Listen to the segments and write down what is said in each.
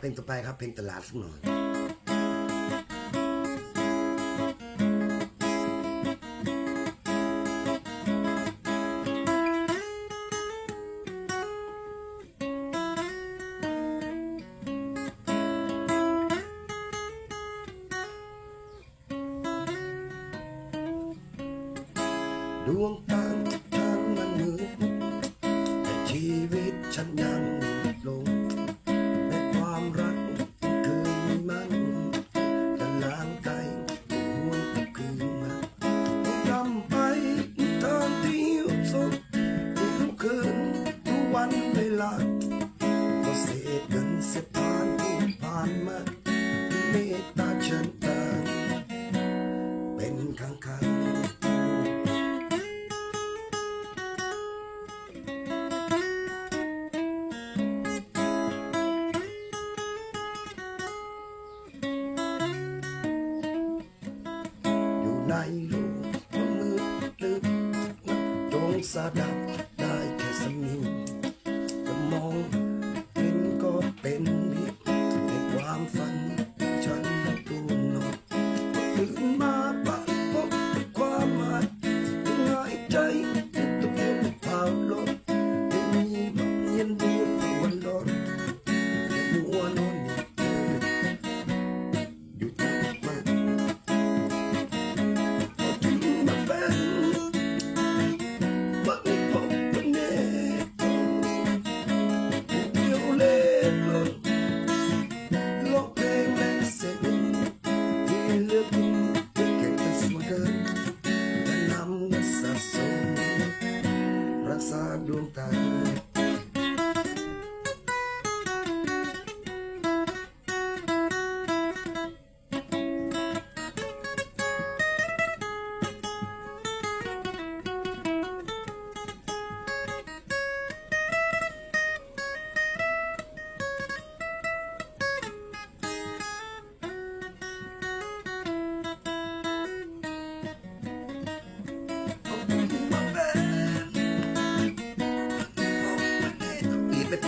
เพลงต่อไปครับเพลงตลาดสักหน่อยดวงตาทุกทางมันมืด ทุกวันเวลาก็เศษเงินเสียผ่านที่ผ่านมาที่เมตตาฉันตางเป็นครั้งครั้งอยู่ในรูมันมืดลึกจงสะดับ time.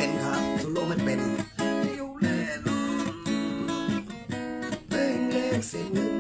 เป็นครับโซโล่ไม่เป็นเลี้ยวแล่นเล่งเลงเสียงหนึ่ง